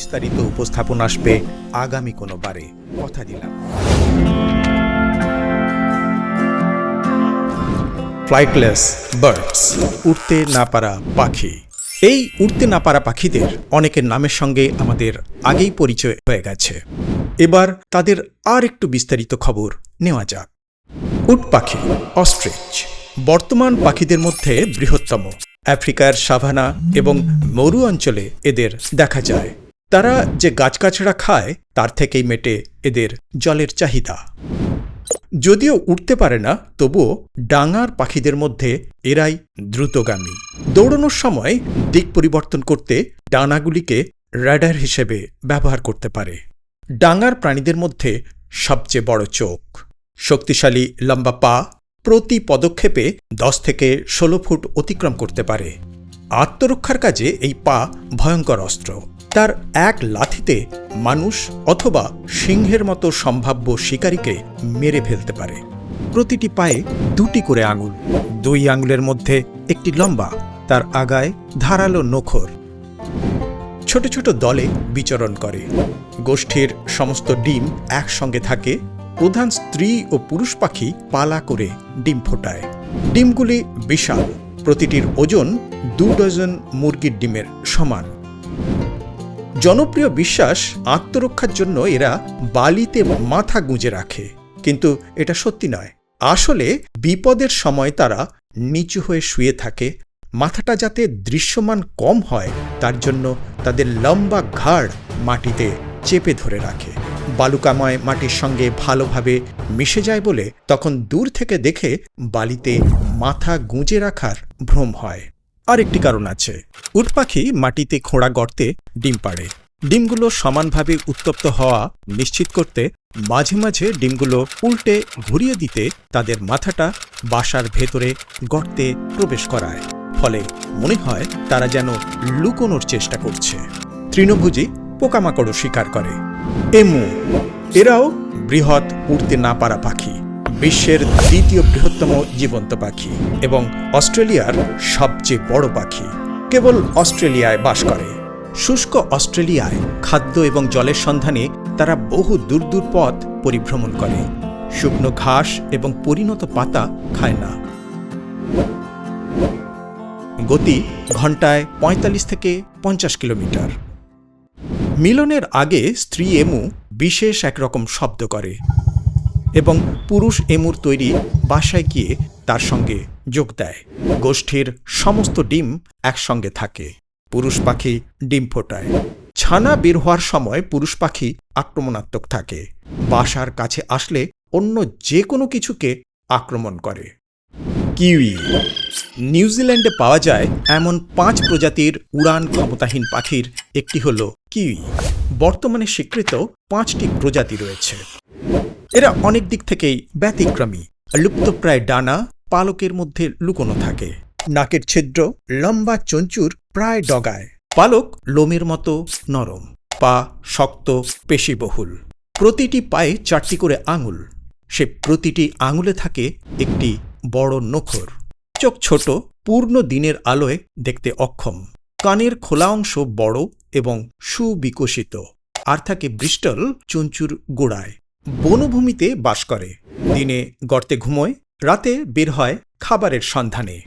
বিস্তারিত উপস্থাপন আসবে আগামী কোনো বারে। কথা দিলাম। ফ্লাইটলেস বার্ডস উড়তে না পারা পাখি। এই উড়তে না পারা পাখিদের অনেকের নামের সঙ্গে আমাদের আগেই পরিচয় হয়ে গেছে। এবার তাদের আর একটু বিস্তারিত খবর নেওয়া যাক। উট পাখি অস্ট্রিচ বর্তমান পাখিদের মধ্যে বৃহত্তম। আফ্রিকার সাভানা এবং মরু অঞ্চলে এদের দেখা যায়। তারা যে গাছগাছড়া খায়, তার থেকেই মেটে এদের জলের চাহিদা। যদিও উঠতে পারে না, তবুও ডাঙার পাখিদের মধ্যে এরাই দ্রুতগামী। দৌড়ানোর সময় দিক পরিবর্তন করতে ডানাগুলিকে র্যাডার হিসেবে ব্যবহার করতে পারে। ডাঙার প্রাণীদের মধ্যে সবচেয়ে বড় চোখ। শক্তিশালী লম্বা পা প্রতি পদক্ষেপে দশ থেকে ষোলো ফুট অতিক্রম করতে পারে। আত্মরক্ষার কাজে এই পা ভয়ঙ্কর অস্ত্র। তার এক লাথিতে মানুষ অথবা সিংহের মতো সম্ভাব্য শিকারীকে মেরে ফেলতে পারে। প্রতিটি পায়ে দুটি করে আঙুল, দুই আঙুলের মধ্যে একটি লম্বা, তার আগায় ধারালো নখর। ছোট ছোট দলে বিচরণ করে। গোষ্ঠীর সমস্ত ডিম একসঙ্গে থাকে। প্রধান স্ত্রী ও পুরুষ পাখি পালা করে ডিম ফোটায়। ডিমগুলি বিশাল, প্রতিটির ওজন দু ডজন মুরগির ডিমের সমান। জনপ্রিয় বিশ্বাস আত্মরক্ষার জন্য এরা বালিতে মাথা গুঁজে রাখে। কিন্তু এটা সত্যি নয়। আসলে বিপদের সময় তারা নিচু হয়ে শুয়ে থাকে। মাথাটা যাতে দৃশ্যমান কম হয়, তার জন্য তাদের লম্বা ঘাড় মাটিতে চেপে ধরে রাখে। বালুকাময় মাটির সঙ্গে ভালোভাবে মিশে যায় বলে তখন দূর থেকে দেখে বালিতে মাথা গুঁজে রাখার ভ্রম হয়। আরেকটি কারণ আছে। উট পাখি মাটিতে খোঁড়া গর্তে ডিম পাড়ে। ডিমগুলো সমানভাবে উত্তপ্ত হওয়া নিশ্চিত করতে মাঝে মাঝে ডিমগুলো উল্টে ঘুরিয়ে দিতে তাদের মাথাটা বাসার ভেতরে গর্তে প্রবেশ করায়। ফলে মনে হয় তারা যেন লুকোনোর চেষ্টা করছে। তৃণভোজী পোকামাকড়ও শিকার করে। এমু, এরাও বৃহৎ উড়তে না পারা পাখি। বিশ্বের দ্বিতীয় বৃহত্তম জীবন্ত পাখি এবং অস্ট্রেলিয়ার সবচেয়ে বড় পাখি। কেবল অস্ট্রেলিয়ায় বাস করে। শুষ্ক অস্ট্রেলিয়ায় খাদ্য এবং জলের সন্ধানে তারা বহু দূর দূর পথ পরিভ্রমণ করে। শুকনো ঘাস এবং পরিণত পাতা খায় না। গতি ঘন্টায় ৪৫ থেকে পঞ্চাশ কিলোমিটার। মিলনের আগে স্ত্রী এমু বিশেষ একরকম শব্দ করে। এবং পুরুষ এমুর তৈরি বাসায় গিয়ে তার সঙ্গে যোগ দেয়। গোষ্ঠীর সমস্ত ডিম একসঙ্গে থাকে। পুরুষ পাখি ডিম ফোটায়। ছানা বের হওয়ার সময় পুরুষ পাখি আক্রমণাত্মক থাকে। বাসার কাছে আসলে অন্য যে কোনো কিছুকে আক্রমণ করে। কিউই। নিউজিল্যান্ডে পাওয়া যায় এমন পাঁচ প্রজাতির উড়ান ক্ষমতাহীন পাখির একটি হল কিউই। বর্তমানে স্বীকৃত পাঁচটি প্রজাতি রয়েছে। এরা অনেক দিক থেকেই ব্যতিক্রমী। লুপ্তপ্রায় ডানা পালকের মধ্যে লুকোনো থাকে। নাকের ছিদ্র, লম্বা চঞ্চুর প্রায় ডগায়। পালক লোমের মতো নরম, পা শক্ত, পেশিবহুল। প্রতিটি পায়ে চারটি করে আঙুল। সে প্রতিটি আঙুলে থাকে একটি বড় নখর। চোখ ছোট, পূর্ণ দিনের আলোয় দেখতে অক্ষম। কানের খোলা অংশ বড় এবং সুবিকশিত। আর থাকে ব্রিস্টল, চঞ্চুর গোড়ায়। বনভূমিতে বাস করে। দিনে গর্তে ঘুমোয়, রাতে বের হয় খাবারের সন্ধানে।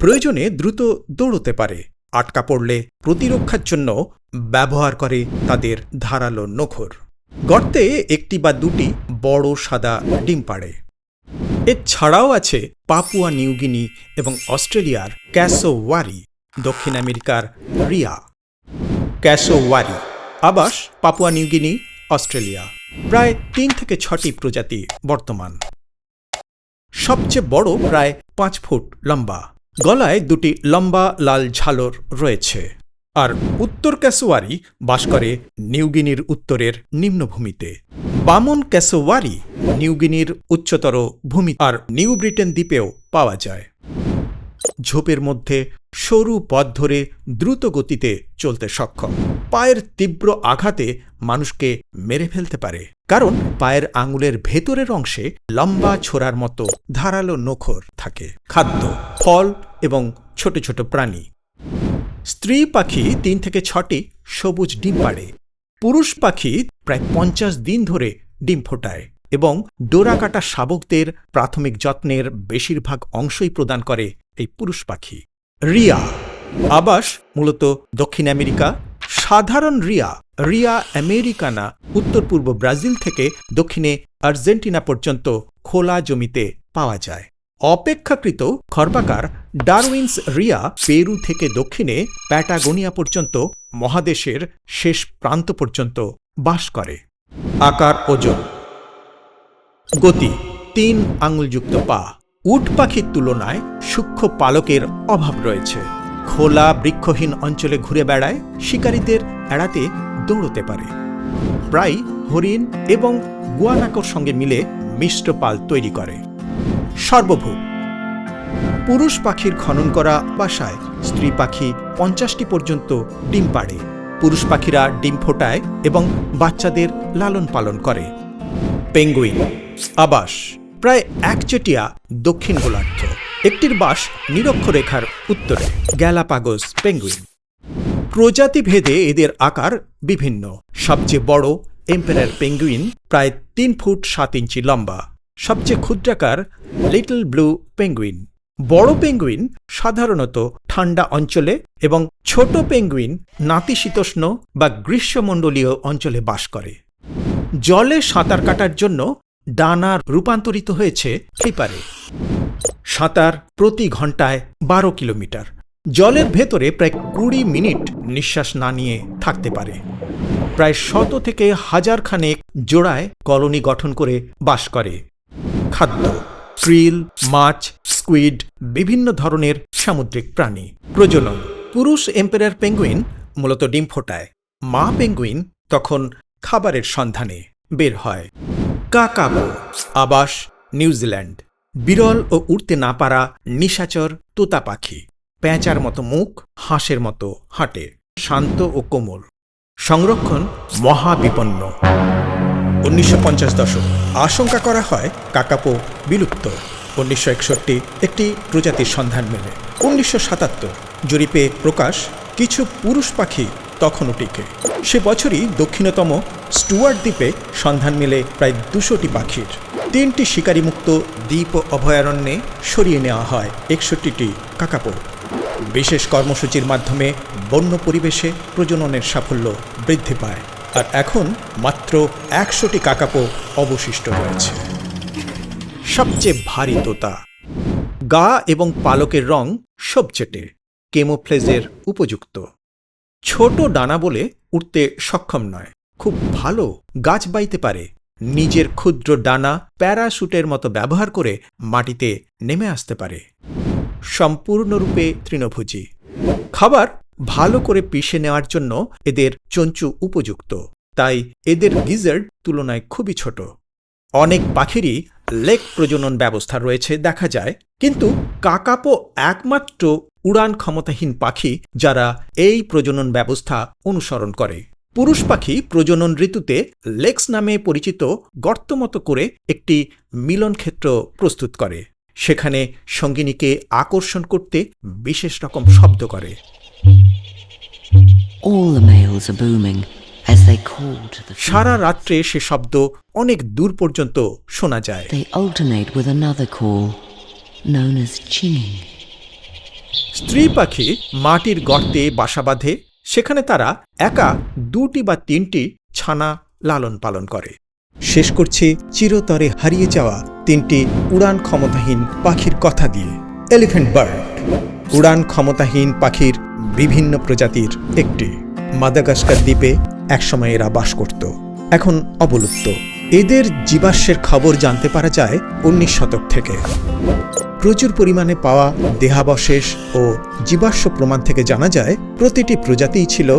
প্রয়োজনে দ্রুত দৌড়তে পারে। আটকা পড়লে প্রতিরক্ষার জন্য ব্যবহার করে তাদের ধারালো নখর। গর্তে একটি বা দুটি বড় সাদা ডিম পাড়ে। এছাড়াও আছে পাপুয়া নিউগিনি এবং অস্ট্রেলিয়ার ক্যাসোওয়ারি, দক্ষিণ আমেরিকার রিয়া। ক্যাসোওয়ারি, আবাস পাপুয়া নিউগিনি অস্ট্রেলিয়া। প্রায় তিন থেকে ছটি প্রজাতি বর্তমান। সবচেয়ে বড় প্রায় পাঁচ ফুট লম্বা। গলায় দুটি লম্বা লাল ঝালর রয়েছে। আর উত্তর ক্যাসোয়ারি বাস করে নিউগিনির উত্তরের নিম্নভূমিতে। বামন ক্যাসোওয়ারি নিউগিনির উচ্চতর ভূমি আর নিউ ব্রিটেন দ্বীপেও পাওয়া যায়। ঝোপের মধ্যে সরু পথ ধরে দ্রুত গতিতে চলতে সক্ষম। পায়ের তীব্র আঘাতে মানুষকে মেরে ফেলতে পারে। কারণ পায়ের আঙুলের ভেতরের অংশে লম্বা ছোড়ার মতো ধারালো নখর থাকে। খাদ্য, ফল এবং ছোট ছোট প্রাণী। স্ত্রী পাখি তিন থেকে ছটি সবুজ ডিম পাড়ে। পুরুষ পাখি প্রায় পঞ্চাশ দিন ধরে ডিম ফোটায়। এবং ডোরাকাটা শাবকদের প্রাথমিক যত্নের বেশিরভাগ অংশই প্রদান করে এই পুরুষ পাখি। রিয়া আবাস মূলত দক্ষিণ আমেরিকা, সাধারণ রিয়া রিয়া আমেরিকানা উত্তর পূর্ব ব্রাজিল থেকে দক্ষিণে আর্জেন্টিনা পর্যন্ত খোলা জমিতে পাওয়া যায়। অপেক্ষাকৃত খর্বাকার ডারউইন্স রিয়া পেরু থেকে দক্ষিণে প্যাটাগোনিয়া পর্যন্ত মহাদেশের শেষ প্রান্ত পর্যন্ত বাস করে। আকার ওজন গতি, তিন আঙুলযুক্ত পা। উট পাখির তুলনায় সূক্ষ্ম পালকের অভাব রয়েছে। খোলা, বৃক্ষহীন অঞ্চলে ঘুরে বেড়ায় শিকারীদের এড়াতে দৌড়তে পারে। প্রায় হরিণ এবং গুয়ানাকোর সঙ্গে মিলে মিশ্র পাল তৈরি করে। সর্বভূম পুরুষ পাখির খনন করা বাসায় স্ত্রী পাখি পঞ্চাশটি পর্যন্ত ডিম পাড়ে। পুরুষ পাখিরা ডিম ফোটায় এবং বাচ্চাদের লালন পালন করে। পেঙ্গুইন। আবাস, প্রায় একচেটিয়া দক্ষিণ গোলার্ধ। একটির বাস নিরক্ষরেখার উত্তরে, গ্যালাপাগোস পেঙ্গুইন। প্রজাতি ভেদে এদের আকার বিভিন্ন। সবচেয়ে বড় এম্পেরার পেঙ্গুইন প্রায় তিন ফুট সাত ইঞ্চি লম্বা। সবচেয়ে ক্ষুদ্রাকার লিটল ব্লু পেঙ্গুইন। বড় পেঙ্গুইন সাধারণত ঠান্ডা অঞ্চলে এবং ছোট পেঙ্গুইন নাতিশীতোষ্ণ বা গ্রীষ্মমণ্ডলীয় অঞ্চলে বাস করে। জলে সাঁতার কাটার জন্য ডানা রূপান্তরিত হয়েছে ফ্লিপারে সাঁতার প্রতি ঘন্টায় বারো কিলোমিটার। জলের ভেতরে প্রায় কুড়ি মিনিট নিঃশ্বাস না নিয়ে থাকতে পারে। প্রায় শত থেকে হাজার খানেক জোড়ায় কলোনি গঠন করে বাস করে। খাদ্য ক্রিল মাছ, স্কুইড, বিভিন্ন ধরনের সামুদ্রিক প্রাণী। প্রজনন, পুরুষ এম্পেরার পেঙ্গুইন মূলত ডিম ফোটায়। মা পেঙ্গুইন তখন খাবারের সন্ধানে বের হয়। কাকাবো, আবাস নিউজিল্যান্ড বিরল ও উড়তে না পারা নিশাচর তোতা পাখি, পেঁচার মতো মুখ, হাঁসের মতো হাঁটে, শান্ত ও কোমল। সংরক্ষণ মহাবিপন্ন। উনিশশো পঞ্চাশ দশক, আশঙ্কা করা হয় কাকাপো বিলুপ্ত। উনিশশো একষট্টি, একটি প্রজাতির সন্ধান মেলে। উনিশশো সাতাত্তর, জরিপে প্রকাশ, কিছু পুরুষ পাখি তখনও টিকে। সে বছরই দক্ষিণতম স্টুয়ার্ট দ্বীপে সন্ধান মেলে প্রায় দুশোটি পাখির। তিনটি শিকারীমুক্ত দ্বীপ অভয়ারণ্যে সরিয়ে নেওয়া হয় একষট্টিটি কাকাপো বিশেষ কর্মসূচির মাধ্যমে বন্য পরিবেশে প্রজননের সাফল্য বৃদ্ধি পায়। আর এখন মাত্র একশোটি কাকাপো অবশিষ্ট রয়েছে। সবচেয়ে ভারী তোতা। গা এবং পালকের রং সবচেটে। কেমোফ্লেজের উপযুক্ত। ছোট ডানা বলে উঠতে সক্ষম নয়। খুব ভালো গাছ বাইতে পারে। নিজের ক্ষুদ্র ডানা প্যারাশুটের মতো ব্যবহার করে মাটিতে নেমে আসতে পারে। সম্পূর্ণরূপে তৃণভোজী। খাবার ভালো করে পিষে নেওয়ার জন্য এদের চঞ্চু উপযুক্ত। তাই এদের গিজার্ড তুলনায় খুবই ছোট। অনেক পাখিরই লেক প্রজনন ব্যবস্থা রয়েছে, দেখা যায়। কিন্তু কাকাপো একমাত্র উড়ান ক্ষমতাহীন পাখি যারা এই প্রজনন ব্যবস্থা অনুসরণ করে। পুরুষ পাখি প্রজনন ঋতুতে লেক্স নামে পরিচিত গর্তমতো করে একটি মিলন ক্ষেত্র প্রস্তুত করে। সেখানে সঙ্গিনীকে আকর্ষণ করতে বিশেষ রকম শব্দ করে। সারা রাত্রে সে শব্দ অনেক দূর পর্যন্ত শোনা যায়। স্ত্রী পাখি মাটির গর্তে বাসা বাঁধে, সেখানে তারা একা দুটি বা তিনটি ছানা লালন পালন করে। শেষ করছে চিরতরে হারিয়ে যাওয়া তিনটি উড়ান ক্ষমতাহীন পাখির কথা দিয়ে। এলিফ্যান্ট বার্ড উড়ান ক্ষমতাহীন পাখির বিভিন্ন প্রজাতির একটি। মাদাগাস্কার দ্বীপে একসময় এরা বাস করত। এখন অবলুপ্ত। এদের জীবাশ্মের খবর জানতে পারা যায় উনিশ শতক থেকে। প্রচুর পরিমাণে পাওয়া দেহাবশেষ ও জীবাশ্ম প্রমাণ থেকে জানা যায়, প্রতিটি প্রজাতিই ছিল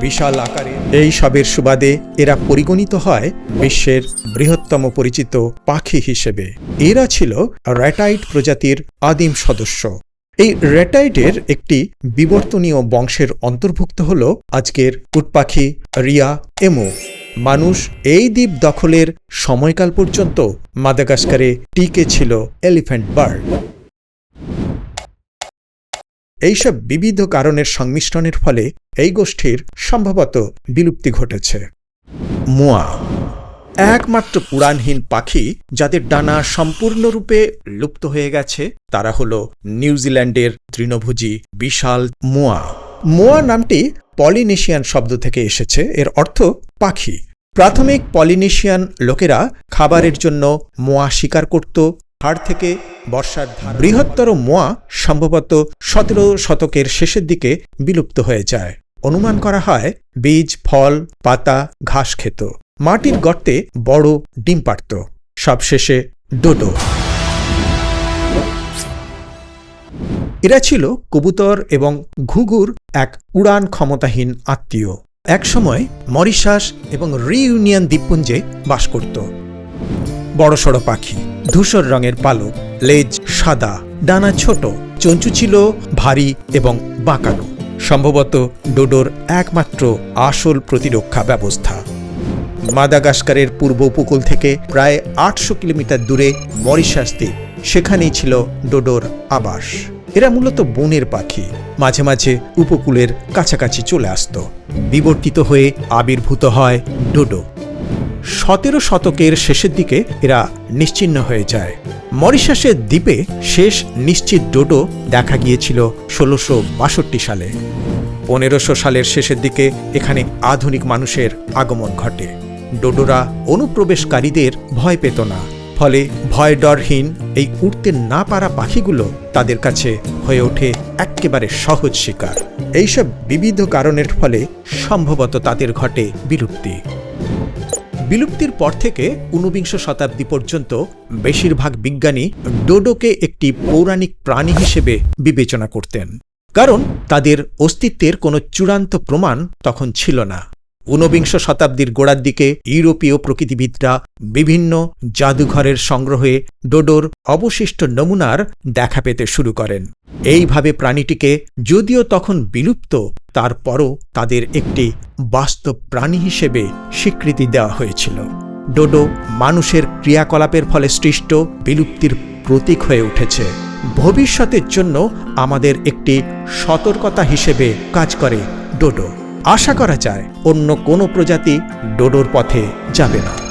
বিশাল আকারে। এই সবের সুবাদে এরা পরিগণিত হয় বিশ্বের বৃহত্তম পরিচিত পাখি হিসেবে। এরা ছিল র্যাটাইট প্রজাতির আদিম সদস্য। এই র্যাটাইটের একটি বিবর্তনীয় বংশের অন্তর্ভুক্ত হল আজকের উটপাখি রিয়া এমো। মানুষ এই দ্বীপ দখলের সময়কাল পর্যন্ত মাদাগাস্কারে টিকে ছিল এলিফ্যান্ট বার্ড। এইসব বিবিধ কারণের সংমিশ্রণের ফলে এই গোষ্ঠীর সম্ভবত বিলুপ্তি ঘটেছে। মোয়া, একমাত্র পুরাণহীন পাখি যাদের ডানা সম্পূর্ণরূপে লুপ্ত হয়ে গেছে, তারা হল নিউজিল্যান্ডের তৃণভোজী বিশাল মোয়া। মোয়া নামটি পলিনেশিয়ান শব্দ থেকে এসেছে, এর অর্থ পাখি। প্রাথমিক পলিনেশিয়ান লোকেরা খাবারের জন্য মোয়া শিকার করত। হাড় থেকে বর্ষার বৃহত্তর মোয়া সম্ভবত সতেরো শতকের শেষের দিকে বিলুপ্ত হয়ে যায়। অনুমান করা হয় বীজ, ফল, পাতা, ঘাস খেত। মাটির গর্তে বড় ডিম পাড়ত। সবশেষে ডোডো। এরা ছিল কবুতর এবং ঘুঘুর এক উড়ান ক্ষমতাহীন আত্মীয়। একসময় মরিশাস এবং রিইউনিয়ন দ্বীপপুঞ্জে বাস করত। বড়সড় পাখি, ধূসর রঙের পালক, লেজ সাদা, ডানা ছোট, চঞ্চু ছিল ভারী এবং বাঁকানো। সম্ভবত ডোডোর একমাত্র আসল প্রতিরক্ষা ব্যবস্থা। মাদাগাস্কারের পূর্ব উপকূল থেকে প্রায় আটশো কিলোমিটার দূরে মরিশাস দ্বীপ, সেখানেই ছিল ডোডোর আবাস। এরা মূলত বনের পাখি। মাঝে মাঝে উপকূলের কাছাকাছি চলে আসত। বিবর্তিত হয়ে আবির্ভূত হয় ডোডো। সতেরো শতকের শেষের দিকে এরা নিশ্চিহ্ন হয়ে যায়। মরিশাসের দ্বীপে শেষ নিশ্চিত ডোডো দেখা গিয়েছিল ষোলোশো বাষট্টি সালে। পনেরোশো সালের শেষের দিকে এখানে আধুনিক মানুষের আগমন ঘটে। ডোডোরা অনুপ্রবেশকারীদের ভয় পেত না। ফলে ভয় ডরহীন এই উঠতে না পারা পাখিগুলো তাদের কাছে হয়ে ওঠে একেবারে সহজ শিকার। এইসব বিবিধ কারণের ফলে সম্ভবত তাদের ঘটে বিলুপ্তি। বিলুপ্তির পর থেকে ঊনবিংশ শতাব্দী পর্যন্ত বেশিরভাগ বিজ্ঞানী ডোডোকে একটি পৌরাণিক প্রাণী হিসেবে বিবেচনা করতেন। কারণ তাদের অস্তিত্বের কোনো চূড়ান্ত প্রমাণ তখন ছিল না। ঊনবিংশ শতাব্দীর গোড়ার দিকে ইউরোপীয় প্রকৃতিবিদরা বিভিন্ন জাদুঘরের সংগ্রহে ডোডোর অবশিষ্ট নমুনার দেখা পেতে শুরু করেন। এইভাবে প্রাণীটিকে যদিও তখন বিলুপ্ত, তারপরও তাদের একটি বাস্তব প্রাণী হিসেবে স্বীকৃতি দেওয়া হয়েছিল। ডোডো মানুষের ক্রিয়াকলাপের ফলে সৃষ্ট বিলুপ্তির প্রতীক হয়ে উঠেছে। ভবিষ্যতের জন্য আমাদের একটি সতর্কতা হিসেবে কাজ করে ডোডো। আশা করা যায় অন্য কোনো প্রজাতি ডোডোর পথে যাবে না।